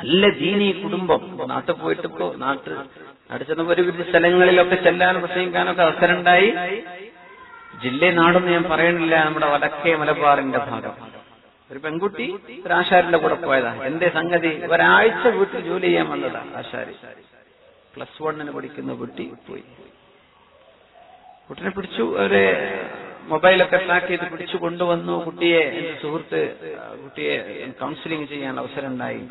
നല്ല ദീനി കുടുംബം. നാട്ടിൽ പോയിട്ട് ഇപ്പോ നാട്ടിൽ നാട്ടിൽ ചെന്നപ്പോ ഒരു വിവിധ സ്ഥലങ്ങളിലൊക്കെ ചെല്ലാനും പ്രസംഗിക്കാനൊക്കെ അവസരം ഉണ്ടായി ജില്ല നാടൊന്നും ഞാൻ പറയണില്ല. നമ്മുടെ വടക്കേ മലബാറിന്റെ ഭാഗം. ഒരു പെൺകുട്ടി ഒരു ആശാരിന്റെ കൂടെ പോയതാ. എന്റെ സംഗതി? ഒരാഴ്ച വീട്ടിൽ ജോലി ചെയ്യാൻ വന്നതാ ആശാരി. പ്ലസ് വണ്ണിന് പഠിക്കുന്ന കുട്ടി പോയി. കുട്ടിനെ പിടിച്ചു. അവർ മൊബൈലൊക്കെ ട്രാക്ക് ചെയ്ത് പിടിച്ചു കൊണ്ടുവന്നു കുട്ടിയെ. എന്റെ സുഹൃത്ത് കുട്ടിയെ കൗൺസിലിംഗ് ചെയ്യാൻ അവസരം ഉണ്ടായി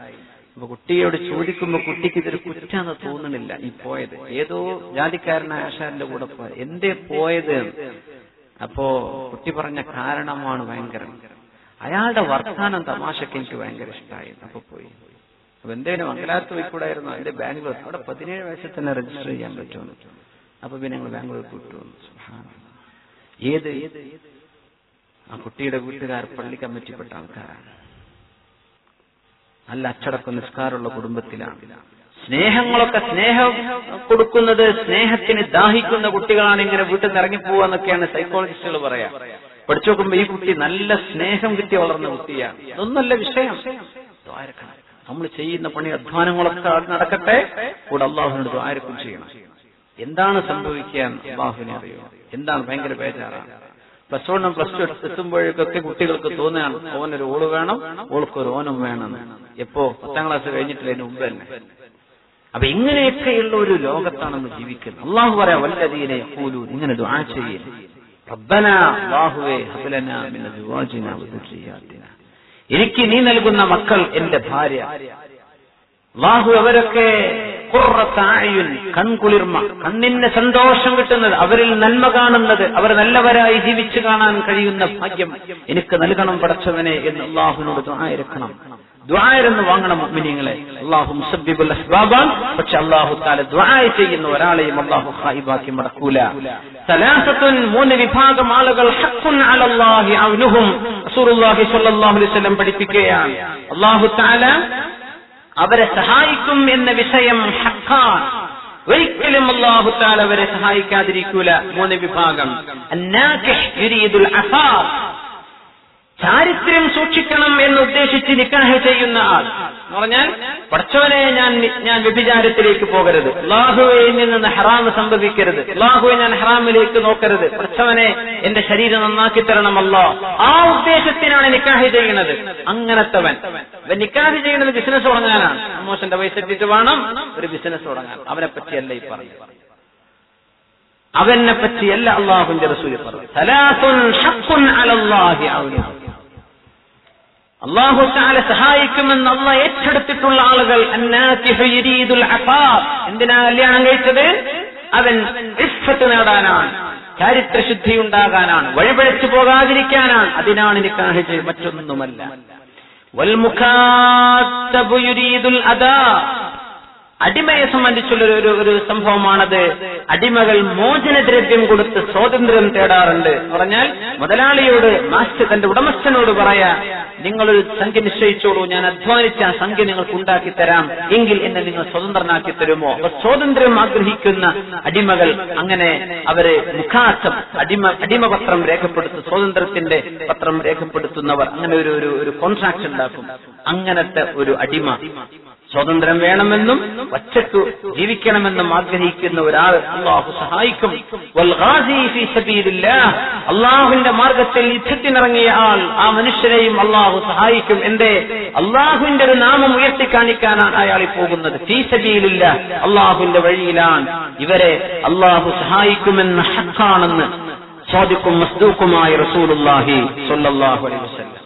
അപ്പൊ കുട്ടിയോട് ചോദിക്കുമ്പോ കുട്ടിക്ക് ഇതൊരു കുറ്റാന്ന് തോന്നണില്ല. ഈ പോയത്. ഏതോ ജാതിക്കാരനായ ആശാരിന്റെ കൂടെ പോയത്. എന്തേ പോയത്? അപ്പോ കുട്ടി പറഞ്ഞ കാരണമാണ് ഭയങ്കരം. അയാളുടെ വർത്താനം തമാശക്ക് എനിക്ക് ഭയങ്കര ഇഷ്ടമായി അപ്പൊ പോയി. അപ്പൊ എന്തേലും മംഗലാത്ത് പോയിക്കൂടായിരുന്നു അതിന്റെ ബാംഗ്ലൂർ. അവിടെ പതിനേഴ് വയസ്സിൽ തന്നെ രജിസ്റ്റർ ചെയ്യാൻ പറ്റുമെന്ന്. അപ്പൊ പിന്നെ ഞങ്ങൾ ബാംഗ്ലൂർ കൂട്ടു. ഏത്? ആ കുട്ടിയുടെ വീട്ടുകാർ പള്ളി കമ്മിറ്റിപ്പെട്ട ആൾക്കാരാണ്. നല്ല അച്ചടക്ക നിസ്കാരമുള്ള കുടുംബത്തിലാണ്. സ്നേഹങ്ങളൊക്കെ സ്നേഹം കൊടുക്കുന്നത് സ്നേഹത്തിന് ദാഹിക്കുന്ന കുട്ടികളാണ് ഇങ്ങനെ വീട്ടിൽ നിന്ന് ഇറങ്ങിപ്പോവുക എന്നൊക്കെയാണ് സൈക്കോളജിസ്റ്റുകൾ പറയാ. പഠിച്ചു നോക്കുമ്പോ ഈ കുട്ടി നല്ല സ്നേഹം കിട്ടി വളർന്ന കുട്ടിയാണ്. ഇതൊന്നല്ല വിഷയം. നമ്മൾ ചെയ്യുന്ന പണി അധ്വാനങ്ങളൊക്കെ നടക്കട്ടെ. കൂടെ അള്ളാഹുവിനോട് ആർക്കും ചെയ്യണം. എന്താണ് സംഭവിക്കാൻ അള്ളാഹുവിനെ അറിയോ എന്താണ് ഭയങ്കര ബേജാറാണ്. പ്ലസ് വണ്ണും പ്ലസ് ടു എത്തുമ്പോഴേക്കൊക്കെ കുട്ടികൾക്ക് തോന്നുകയാണ് ഓനൊരു ഓൾ വേണം ഓൾക്കൊരു ഓനും വേണം. എപ്പോ? പത്താം ക്ലാസ് കഴിഞ്ഞിട്ടില്ല അതിന് മുമ്പ് തന്നെ. അപ്പൊ ഇങ്ങനെയൊക്കെയുള്ള ഒരു ലോകത്താണ് നമ്മൾ ജീവിക്കുന്നത്. അള്ളാഹു പറയാം വല്ലതീനെ പോലും ഇങ്ങനെ ദുആ ചെയ്യും. അല്ലാഹുവേ മിൻ എനിക്ക് നീ നൽകുന്ന മക്കൾ എന്റെ ഭാര്യ. അള്ളാഹു അവരൊക്കെ കൺകുളിർമ. കണ്ണിന് സന്തോഷം കിട്ടുന്നത് അവരിൽ നന്മ കാണുന്നത് അവർ നല്ലവരായി ജീവിച്ചു കാണാൻ കഴിയുന്ന ഭാഗ്യം എനിക്ക് നൽകണം പടച്ചവനെ എന്ന് അള്ളാഹുവിനോട് ദ്വായരക്കണം ദ്വായരെന്ന് വാങ്ങണം മിനിങ്ങളെ അള്ളാഹു മുസബിബുൽ അസ്ബാബാൻ. പക്ഷെ അള്ളാഹു താല ദ്വായ ചെയ്യുന്ന ഒരാളെയും അള്ളാഹു ഹായിബാക്കി മടക്കൂല. സലാസത്തുൻ മൂന്ന് വിഭാഗം ആളുകൾ ഹഖുൻ അലല്ലാഹി അവനുഹും റസൂലുള്ളാഹി സ്വല്ലല്ലാഹു അലൈഹി വസല്ലം പഠിപ്പിക്കുകയാണ്. അള്ളാഹു താല അവരെ സഹായിക്കും എന്ന വിഷയം ഹക്കാൻ ഒരിക്കലും അള്ളാഹു താല അവരെ സഹായിക്കാതിരിക്കൂല. മൂന്ന് വിഭാഗം. ചാരിത്രം സൂക്ഷിക്കണം എന്ന് ഉദ്ദേശിച്ച് നിക്കാഹ് ചെയ്യുന്ന ആൾ. എന്ന് പറഞ്ഞാൽ പഠിച്ചവനെ ഞാൻ ഞാൻ വ്യഭിചാരത്തിലേക്ക് പോകരുത്. അള്ളാഹുവയിൽ നിന്ന് ഹറാമ് സംഭവിക്കരുത്. അള്ളാഹുവെ ഞാൻ ഹറാമിലേക്ക് നോക്കരുത്. പഠിച്ചവനെ എന്റെ ശരീരം നന്നാക്കി തരണമല്ലോ ആ ഉദ്ദേശത്തിനാണ് നിക്കാഹ് ചെയ്യുന്നത്. അങ്ങനത്തവൻ. നിക്കാഹ് ചെയ്യുന്നത് ബിസിനസ് തുടങ്ങാനാണ്. മോശന്റെ പൈസ ഇട്ടിട്ട് വേണം ഒരു ബിസിനസ് തുടങ്ങാൻ. അവനെ പറ്റിയല്ല ഈ പറഞ്ഞു അവനെ പറ്റിയല്ല അള്ളാഹുന്റെ റസൂൽ പറഞ്ഞു അള്ളാഹു താലെ സഹായിക്കുമെന്ന് അള്ള ഏറ്റെടുത്തിട്ടുള്ള ആളുകൾ. എന്തിനാ കല്യാണം കഴിച്ചത്? അവൻ ഇസ്ഫത്ത് നേടാനാണ് ചാരിത്രശുദ്ധി ഉണ്ടാകാനാണ് വഴിപഴച്ചു പോകാതിരിക്കാനാണ്. അതിനാണ് എനിക്ക് ചെയ്ത് മറ്റൊന്നുമല്ല അടിമയെ സംബന്ധിച്ചുള്ള ഒരു- ഒരു സംഭവമാണത്. അടിമകൾ മോചന മോചനദ്രവ്യം കൊടുത്ത് സ്വാതന്ത്ര്യം തേടാറുണ്ട്. പറഞ്ഞാൽ മുതലാളിയോട് മാസ്റ്റർ തന്റെ ഉടമസ്ഥനോട് പറയാ നിങ്ങളൊരു സംഖ്യ നിശ്ചയിച്ചോളൂ. ഞാൻ അധ്വാനിച്ച ആ സംഖ്യ നിങ്ങൾക്ക് ഉണ്ടാക്കി തരാം. എങ്കിൽ എന്നെ നിങ്ങൾ സ്വതന്ത്രനാക്കി തരുമോ? അപ്പൊ സ്വാതന്ത്ര്യം ആഗ്രഹിക്കുന്ന അടിമകൾ അങ്ങനെ അവർ മുഖാസം അടിമ അടിമപത്രം രേഖപ്പെടുത്തും സ്വാതന്ത്ര്യത്തിന്റെ പത്രം രേഖപ്പെടുത്തുന്നവർ അങ്ങനെ ഒരു ഒരു കോൺട്രാക്ട് ഉണ്ടാക്കും. അങ്ങനത്തെ ഒരു അടിമ സ്വാതന്ത്ര്യം വേണമെന്നും ഒറ്റയ്ക്ക് ജീവിക്കണമെന്നും ആഗ്രഹിക്കുന്ന ഒരാൾ അള്ളാഹു സഹായിക്കും. അള്ളാഹുവിന്റെ മാർഗത്തിൽ യുദ്ധത്തിനിറങ്ങിയ ആൾ ആ മനുഷ്യരെയും അള്ളാഹു സഹായിക്കും. എന്തേ? അള്ളാഹുവിന്റെ ഒരു നാമം ഉയർത്തി കാണിക്കാനാണ് അയാൾ പോകുന്നത്. ഫീ സബീലില്ല. അള്ളാഹുവിന്റെ വഴിയിലാണ് ഇവരെ അള്ളാഹു സഹായിക്കുമെന്ന് ഹക്കാണെന്ന് സ്വാദിക്കും മസ്തൂക്കുമായി റസൂലുല്ലാഹി സൊല്ലാഹു അലൈഹി വസല്ലം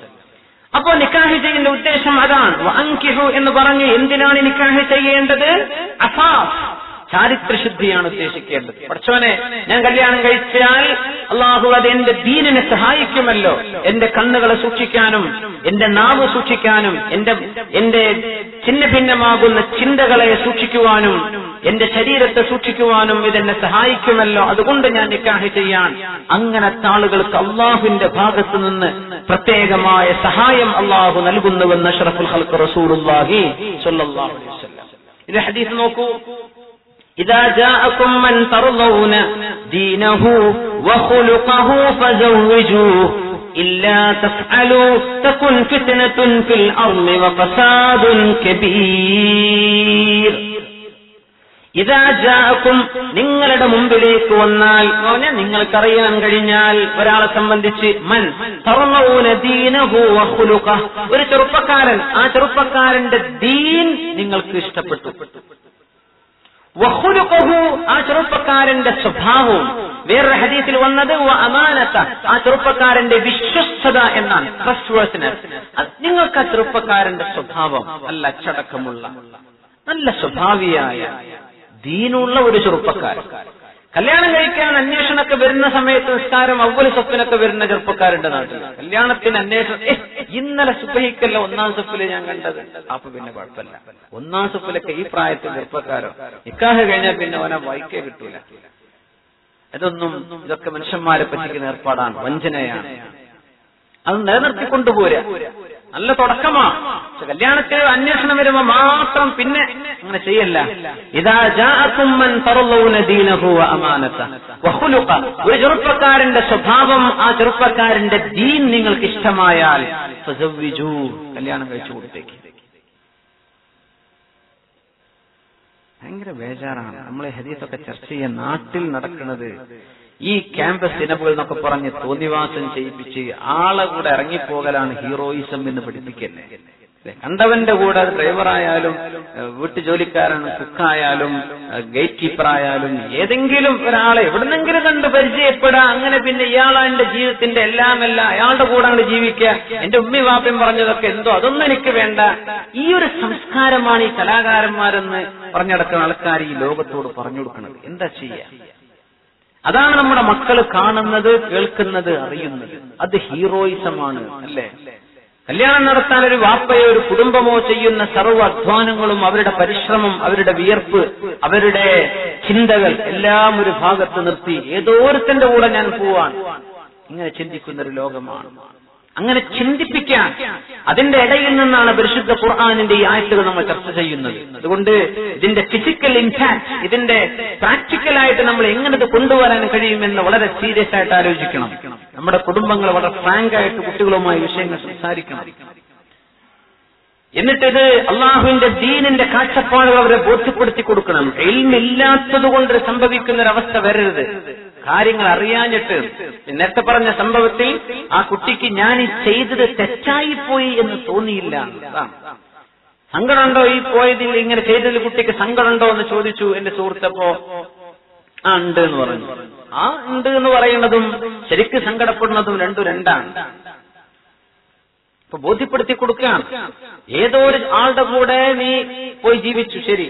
അപ്പോ നിക്കാഹ് ചെയ്യുന്ന ഉദ്ദേശം അതാണ്. വഅൻകിഹു എന്ന് പറഞ്ഞ് എന്തിനാണ് നിക്കാഹ് ചെയ്യേണ്ടത്? അഫാഫ് ചാരിത്രശുദ്ധിയാണ് ഉദ്ദേശിക്കേണ്ടത്. പഠിച്ചോനെ ഞാൻ കല്യാണം കഴിച്ചാൽ അള്ളാഹു അത് എന്റെ ദീനിനെ സഹായിക്കുമല്ലോ. എന്റെ കണ്ണുകളെ സൂക്ഷിക്കാനും എന്റെ നാവ് സൂക്ഷിക്കാനും എന്റെ എന്റെ ഛിന്ന ഭിന്നമാകുന്ന ചിന്തകളെ സൂക്ഷിക്കുവാനും എന്റെ ശരീരത്തെ സൂക്ഷിക്കുവാനും ഇതെന്നെ സഹായിക്കുമല്ലോ. അതുകൊണ്ട് ഞാൻ നിക്കാഹ് ചെയ്യാൻ. അങ്ങനെ ആളുകൾക്ക് അള്ളാഹുവിന്റെ ഭാഗത്തു നിന്ന് പ്രത്യേകമായ സഹായം അള്ളാഹു നൽകുന്നുവെന്ന് അഷ്റഫുൽ ഹൽക്ക് റസൂലുള്ളാഹി സ്വല്ലല്ലാഹു അലൈഹി വസല്ലം. ഇത് ഹദീസ് നോക്കൂ. إذا جاءكم من ترضون دينه وخلقه فزوجوه إلا تفعلوا تكن فتنة في الأرض وفساد كبير ഇതാ ജാക്കും നിങ്ങളുടെ മുമ്പിലേക്ക് വന്നാൽ എന്ന് പറഞ്ഞാൽ നിങ്ങൾക്കറിയാൻ കഴിഞ്ഞാൽ ഒരാളെ സംബന്ധിച്ച് മൻ തറന്നൂന ദീനഹു വഖുലുഖഹ്. ഒരു ചെറുപ്പക്കാരൻ ആ ചെറുപ്പക്കാരന്റെ ദീൻ നിങ്ങൾക്ക് ഇഷ്ടപ്പെട്ടു വഖുലുഖഹു, ആ ചെറുപ്പക്കാരന്റെ സ്വഭാവവും. വേറൊരു ഹദീസിൽ വന്നത് അമാനത്ത ആ ചെറുപ്പക്കാരന്റെ വിശ്വസ്തത എന്നാണ്. നിങ്ങൾക്ക് ആ ചെറുപ്പക്കാരന്റെ സ്വഭാവം നല്ല അച്ചടക്കമുള്ള നല്ല സ്വഭാവിയായ ദീനുള്ള ഒരു ചെറുപ്പക്കാരൻ. കല്യാണം കഴിക്കാൻ അന്വേഷണമൊക്കെ വരുന്ന സമയത്ത് നിസ്കാരം അവൽ സ്വപ്നൊക്കെ വരുന്ന ചെറുപ്പക്കാരുണ്ട് നാട്ടിൽ കല്യാണത്തിന് അന്വേഷണം ഇന്നലെ സുബഹിക്കല്ല ഒന്നാം സ്വപ്പിൽ ഞാൻ കണ്ടത്. അപ്പൊ പിന്നെ കുഴപ്പമില്ല. ഒന്നാം സ്വപ്പിലൊക്കെ ഈ പ്രായത്തിൽ ചെറുപ്പക്കാരോ? നിക്കാഹ് കഴിഞ്ഞാൽ പിന്നെ അവനെ വൈക്കേ കിട്ടൂല. ഇതൊന്നും ഇതൊക്കെ മനുഷ്യന്മാരെ പറ്റിക്കുന്ന ഏർപ്പാടാണ്. വഞ്ചനയാണ്. അത് നിലനിർത്തിക്കൊണ്ടുപോരാ നല്ല തുടക്കമാ. പക്ഷെ കല്യാണത്തിന് അന്വേഷണം വരുമ്പോ മാത്രം പിന്നെ അങ്ങനെ ചെയ്യല്ല. ഇതാ ഒരു ചെറുപ്പക്കാരന്റെ സ്വഭാവം ആ ചെറുപ്പക്കാരന്റെ ദീൻ നിങ്ങൾക്ക് ഇഷ്ടമായാൽ കല്യാണം കഴിച്ചു കൊടുത്തേക്ക്. ഭയങ്കര ബേജാറാണ്. നമ്മളെ ഹദീസൊക്കെ ചർച്ച ചെയ്യാൻ നാട്ടിൽ നടക്കുന്നത് ഈ ക്യാമ്പസ് സിനിമകൾ എന്നൊക്കെ പറഞ്ഞ് തോന്നിവാസം ചെയ്യിപ്പിച്ച് ആളെ കൂടെ ഇറങ്ങിപ്പോകലാണ് ഹീറോയിസം എന്ന് പഠിപ്പിക്കുന്നത്. കണ്ടവന്റെ കൂടെ ഡ്രൈവറായാലും വീട്ടു ജോലിക്കാരൻ കുക്കായാലും ഗേറ്റ് കീപ്പറായാലും ഏതെങ്കിലും ഒരാളെ എവിടുന്നെങ്കിലും കണ്ട് പരിചയപ്പെടാ അങ്ങനെ പിന്നെ ഇയാളാ എന്റെ ജീവിതത്തിന്റെ എല്ലാമല്ല അയാളുടെ കൂടെ അങ്ങോട്ട് ജീവിക്കുക. എന്റെ ഉമ്മി വാപ്പയും പറഞ്ഞതൊക്കെ എന്തോ അതൊന്നും എനിക്ക് വേണ്ട. ഈ ഒരു സംസ്കാരമാണ് ഈ കലാകാരന്മാരെന്ന് പറഞ്ഞടക്കുന്ന ആൾക്കാർ ഈ ലോകത്തോട് പറഞ്ഞു കൊടുക്കുന്നത് എന്താ ചെയ്യുക അതാണ് നമ്മുടെ മക്കൾ കാണുന്നത് കേൾക്കുന്നത് അറിയുന്നത്. അത് ഹീറോയിസമാണ് അല്ലേ? കല്യാണം നടത്താൻ ഒരു വാപ്പയോ ഒരു കുടുംബമോ ചെയ്യുന്ന സർവ അധ്വാനങ്ങളും അവരുടെ പരിശ്രമം അവരുടെ വിയർപ്പ് അവരുടെ ചിന്തകൾ എല്ലാം ഒരു ഭാഗത്ത് നിർത്തി. ഏതോരുത്തന്റെ കൂടെ ഞാൻ പോവാൻ. ഇങ്ങനെ ചിന്തിക്കുന്ന ഒരു ലോകമാണ്. അങ്ങനെ ചിന്തിപ്പിക്കാൻ അതിന്റെ ഇടയിൽ നിന്നാണ് പരിശുദ്ധ ഖുർആാനിന്റെ ഈ ആയത്തുകൾ നമ്മൾ ചർച്ച ചെയ്യുന്നത്. അതുകൊണ്ട് ഇതിന്റെ ഫിസിക്കൽ ഇമ്പാക്ട് ഇതിന്റെ പ്രാക്ടിക്കലായിട്ട് നമ്മൾ എങ്ങനെ ഇത് കൊണ്ടുവരാൻ കഴിയുമെന്ന് വളരെ സീരിയസ് ആയിട്ട് ആലോചിക്കണം. നമ്മുടെ കുടുംബങ്ങൾ വളരെ ഫ്രാങ്ക് ആയിട്ട് കുട്ടികളുമായി വിഷയങ്ങൾ സംസാരിക്കണം. എന്നിട്ടിത് അള്ളാഹുവിന്റെ ദീനിന്റെ കാഴ്ചപ്പാടുകൾ അവരെ ബോധ്യപ്പെടുത്തി കൊടുക്കണം. എൽമില്ലാത്തത് കൊണ്ട് സംഭവിക്കുന്ന ഒരവസ്ഥ വരരുത്. കാര്യങ്ങൾ അറിയാഞ്ഞിട്ട് നേരത്തെ പറഞ്ഞ സംഭവത്തിൽ ആ കുട്ടിക്ക് ഞാൻ ഈ ചെയ്തത് തെറ്റായിപ്പോയി എന്ന് തോന്നിയില്ല. സങ്കടമുണ്ടോ ഈ പോയതിൽ? ഇങ്ങനെ ചെയ്തതിൽ കുട്ടിക്ക് സങ്കടമുണ്ടോ എന്ന് ചോദിച്ചു എന്റെ സുഹൃത്തപ്പോ ആ ഉണ്ട് എന്ന് പറഞ്ഞു. ആ ഉണ്ട് എന്ന് പറയുന്നതും ശരിക്ക് സങ്കടപ്പെടുന്നതും രണ്ടു രണ്ടാണ്. ഇപ്പൊ ബോധ്യപ്പെടുത്തി കൊടുക്കുകയാണ്. ഏതോ ഒരു ആളുടെ കൂടെ നീ പോയി ജീവിച്ചു ശരി.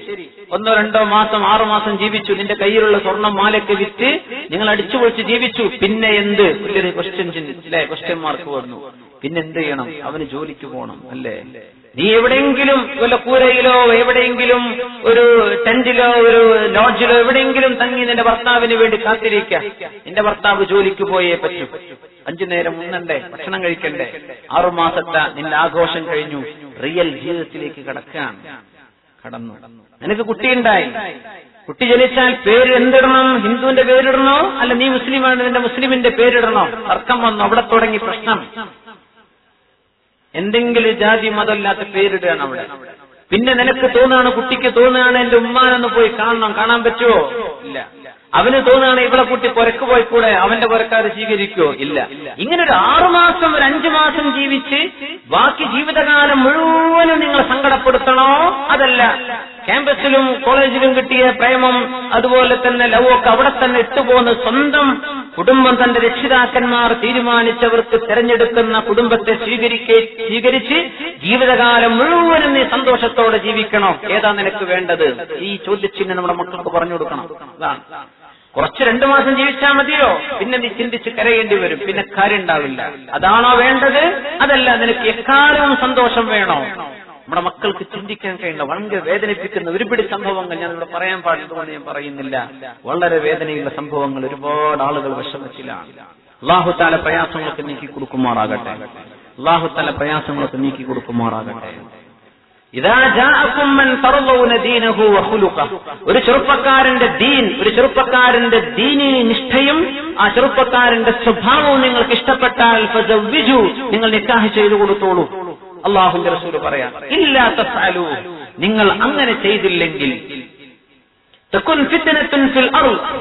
ഒന്നോ രണ്ടോ മാസം ആറു മാസം ജീവിച്ചു. നിന്റെ കയ്യിലുള്ള സ്വർണം മാലയൊക്കെ വിറ്റ് നിങ്ങൾ അടിച്ചു പൊളിച്ച് ജീവിച്ചു. പിന്നെ എന്ത്? ക്വസ്റ്റ്യൻ അല്ലെ ക്വസ്റ്റ്യൻ മാർക്ക് വന്നു. പിന്നെ എന്ത് ചെയ്യണം? അവന് ജോലിക്ക് പോകണം അല്ലേ? നീ എവിടെയെങ്കിലും വല്ല കൂരയിലോ എവിടെയെങ്കിലും ഒരു ടെന്റിലോ ഒരു ലോഡ്ജിലോ എവിടെയെങ്കിലും തങ്ങി നിന്റെ ഭർത്താവിന് വേണ്ടി കാത്തിരിക്ക. നിന്റെ ഭർത്താവ് ജോലിക്ക് പോയേ പറ്റൂ. അഞ്ചു നേരം ഉണ്ണണ്ടേ ഭക്ഷണം കഴിക്കണ്ടേ. ആറു മാസത്തെ നിന്റെ ആഘോഷം കഴിഞ്ഞു. റിയൽ ജീവിതത്തിലേക്ക് കടക്കാൻ കടന്നു. നിനക്ക് കുട്ടിയുണ്ടായി. കുട്ടി ജനിച്ചാൽ പേര് എന്തിടണം? ഹിന്ദുവിന്റെ പേരിടണോ? അല്ല നീ മുസ്ലിമാണ് നിന്റെ മുസ്ലിമിന്റെ പേരിടണോ? തർക്കം വന്നു. അവിടെ തുടങ്ങി പ്രശ്നം. എന്തെങ്കിലും ജാതി മതമില്ലാത്ത പേരിടുകയാണ് അവിടെ. പിന്നെ നിനക്ക് തോന്നുകയാണ് കുട്ടിക്ക് തോന്നുകയാണ് എന്റെ ഉമ്മാനൊന്ന് പോയി കാണണം കാണാൻ പറ്റുമോ? ഇല്ല. അവന് തോന്നുകയാണ് ഇവിടെ കുട്ടി പുരക്ക് പോയിക്കൂടെ അവന്റെ പുരക്കാർ സ്വീകരിക്കുമോ ഇല്ല. ഇങ്ങനെ ഒരു ആറുമാസം ഒരു അഞ്ചു മാസം ജീവിച്ച് ബാക്കി ജീവിതകാലം മുഴുവനും നിങ്ങൾ സങ്കടപ്പെടുത്തണോ? അതല്ല. ക്യാമ്പസിലും കോളേജിലും കിട്ടിയ പ്രേമം അതുപോലെ തന്നെ ലവ് ഒക്കെ അവിടെ തന്നെ ഇട്ടുപോകുന്ന സ്വന്തം കുടുംബം തന്റെ രക്ഷിതാക്കന്മാർ തീരുമാനിച്ചവർക്ക് തെരഞ്ഞെടുക്കുന്ന കുടുംബത്തെ സ്വീകരിക്ക സ്വീകരിച്ച് ജീവിതകാലം മുഴുവനും നീ സന്തോഷത്തോടെ ജീവിക്കണം. ഏതാ നിനക്ക് വേണ്ടത്? ഈ ചോദ്യചിഹ്നം നമ്മുടെ മക്കൾക്ക് പറഞ്ഞു കൊടുക്കണം. കുറച്ച് രണ്ടു മാസം ജീവിച്ചാൽ മതിയോ? പിന്നെ നീ ചിന്തിച്ച് കരയേണ്ടി വരും. പിന്നെ കാര്യം ഉണ്ടാവില്ല അതാണോ വേണ്ടത്? അതല്ല നിനക്ക് എക്കാലവും സന്തോഷം വേണോ. നമ്മുടെ മക്കൾക്ക് ചിന്തിക്കാൻ കഴിയുന്ന വളരെ വേദനിപ്പിക്കുന്ന ഒരുപിടി സംഭവങ്ങൾ ഞാൻ ഇവിടെ പറയാൻ പാടില്ലെന്ന് ഞാൻ പറയുന്നില്ല. വളരെ വേദനയുള്ള സംഭവങ്ങൾ ഒരുപാട് ആളുകൾ വിഷമത്തിലാണ്. അള്ളാഹുത്താല പ്രയാസങ്ങളൊക്കെ നീക്കി കൊടുക്കുമാറാകട്ടെ. അള്ളാഹുത്താല പ്രയാസങ്ങളൊക്കെ നീക്കി കൊടുക്കുമാറാകട്ടെ. ഒരു ചെറുപ്പക്കാരന്റെ ദീൻ ഒരു ചെറുപ്പക്കാരന്റെ ദീനി നിഷ്ഠയും ആ ചെറുപ്പക്കാരന്റെ സ്വഭാവവും നിങ്ങൾക്ക് ഇഷ്ടപ്പെട്ടാൽ നിങ്ങൾ നിക്കാഹ് ചെയ്തു കൊടുത്തോളൂ. അള്ളാഹുന്റെ റസൂൽ പറയാം ഇല്ലാത്ത നിങ്ങൾ അങ്ങനെ ചെയ്തില്ലെങ്കിൽ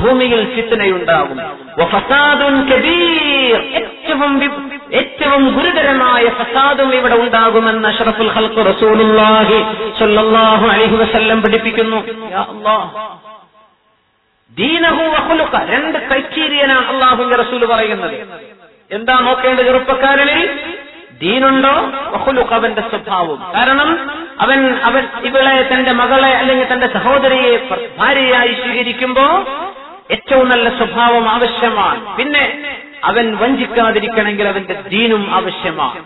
ഭൂമിയിൽ കബീർ ഏറ്റവും ഏറ്റവും ഗുരുതരമായ ഫസാദും ഇവിടെ ഉണ്ടാകുമെന്ന് അഷറഫുൽ ഖൽഖ് റസൂലുല്ലാഹി സ്വല്ലല്ലാഹു അലൈഹി വസല്ലം പഠിപ്പിക്കുന്നു. ദീനഹു രണ്ട് ക്രൈറ്റീരിയനാണ് അള്ളാഹുവിന്റെ റസൂൽ പറയുന്നത്. എന്താ നോക്കേണ്ടത് ചെറുപ്പക്കാരനിൽ ദീനുണ്ടോ? മഹുലുഖ് അവന്റെ സ്വഭാവം. കാരണം അവൻ അവൻ ഇവളെ തന്റെ മകളെ അല്ലെങ്കിൽ തന്റെ സഹോദരിയെ ഭാര്യയായി സ്വീകരിക്കുമ്പോ ഏറ്റവും നല്ല സ്വഭാവം ആവശ്യമാണ്. പിന്നെ അവൻ വഞ്ചിക്കാതിരിക്കണമെങ്കിൽ അവന്റെ ദീനും ആവശ്യമാണ്.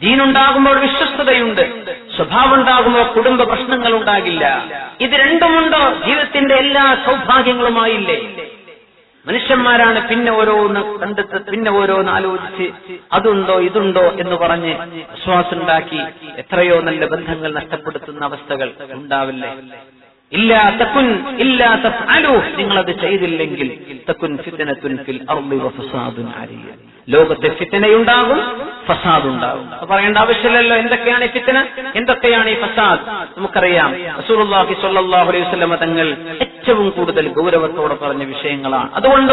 ദീനുണ്ടാകുമ്പോൾ വിശ്വസ്തതയുണ്ട്. സ്വഭാവം ഉണ്ടാകുമ്പോൾ കുടുംബ പ്രശ്നങ്ങൾ ഉണ്ടാകില്ല ഇത് രണ്ടുമുണ്ടോ? ജീവിതത്തിന്റെ എല്ലാ സൗഭാഗ്യങ്ങളുമായില്ലേ? മനുഷ്യന്മാരാണ് പിന്നെ ഓരോന്ന് കണ്ടെത്ത് പിന്നെ ഓരോന്ന് ആലോചിച്ച് അതുണ്ടോ ഇതുണ്ടോ എന്ന് പറഞ്ഞ് വിശ്വാസം ഉണ്ടാക്കി എത്രയോ നല്ല ബന്ധങ്ങൾ നഷ്ടപ്പെടുത്തുന്ന അവസ്ഥകൾ ഉണ്ടാവില്ലേ? ഇല്ല തക്കുൻ ഇല്ല തഫ്അലു. നിങ്ങളത് ചെയ്തില്ലെങ്കിൽ തക്കുൻ ഫിത്നത്തുൻ ഫിൽ അർളി വഫസാദുൻ അലിയ ലോകത്തെ ഫിത്തനയുണ്ടാകും ഫസാദ് ഉണ്ടാകും പറയേണ്ട ആവശ്യമില്ലല്ലോ എന്തൊക്കെയാണ് ഈ ഫിത്തന? എന്തൊക്കെയാണ് ഈ ഫസാദ്? നമുക്കറിയാം റസൂലുള്ളാഹി സ്വല്ലല്ലാഹു അലൈഹി വസല്ലമ തങ്ങൾ ഏറ്റവും കൂടുതൽ ഗൗരവത്തോടെ പറഞ്ഞ വിഷയങ്ങളാണ്. അതുകൊണ്ട്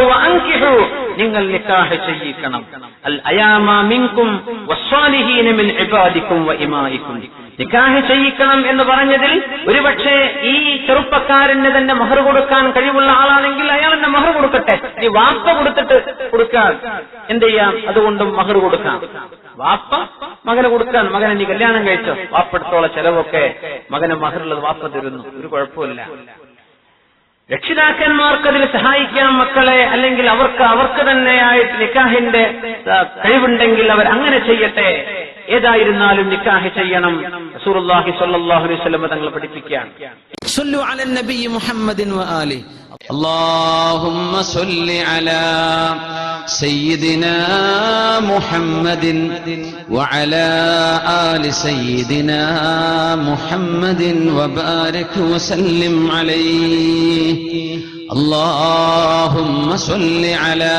നിങ്ങൾ നിക്കാഹ് ചെയ്യിക്കണം. അൽ അയാമ മിൻകും വസ്സാലിഹീന മിൻ നിക്കാഹ് ചെയ്യിക്കണം എന്ന് പറഞ്ഞതിൽ ഒരുപക്ഷെ ഈ ചെറുപ്പക്കാരന് തന്നെ മഹർ കൊടുക്കാൻ കഴിവുള്ള ആളാണെങ്കിൽ അയാൾ തന്നെ മഹർ കൊടുക്കട്ടെ. നീ വാപ്പ കൊടുത്തിട്ട് കൊടുക്കാൻ എന്ത് ചെയ്യാം? അതുകൊണ്ടും മഹർ കൊടുക്കാം. വാപ്പ മകന് കൊടുക്കാൻ മകനെ നീ കല്യാണം കഴിച്ചോ? വാപ്പെടുത്തോളം ചെലവൊക്കെ മകന് മഹറുള്ളത് വാപ്പ തരുന്നു. ഒരു കുഴപ്പമില്ല രക്ഷിതാക്കന്മാർക്ക് അതിൽ സഹായിക്കാം മക്കളെ. അല്ലെങ്കിൽ അവർക്ക് അവർക്ക് തന്നെയായിട്ട് നിക്കാഹിന്റെ കഴിവുണ്ടെങ്കിൽ അവർ അങ്ങനെ ചെയ്യട്ടെ. ഏതായിരുന്നാലും നിക്കാഹ് ചെയ്യണം റസൂലുള്ളാഹി സ്വല്ലല്ലാഹു അലൈഹി വസല്ലം തങ്ങൾ പഠിപ്പിക്കുകയാണ് صلوا على النبي محمد وآله اللهم صل على سيدنا محمد وعلى آل سيدنا محمد وبارك وسلم عليه اللهم صل على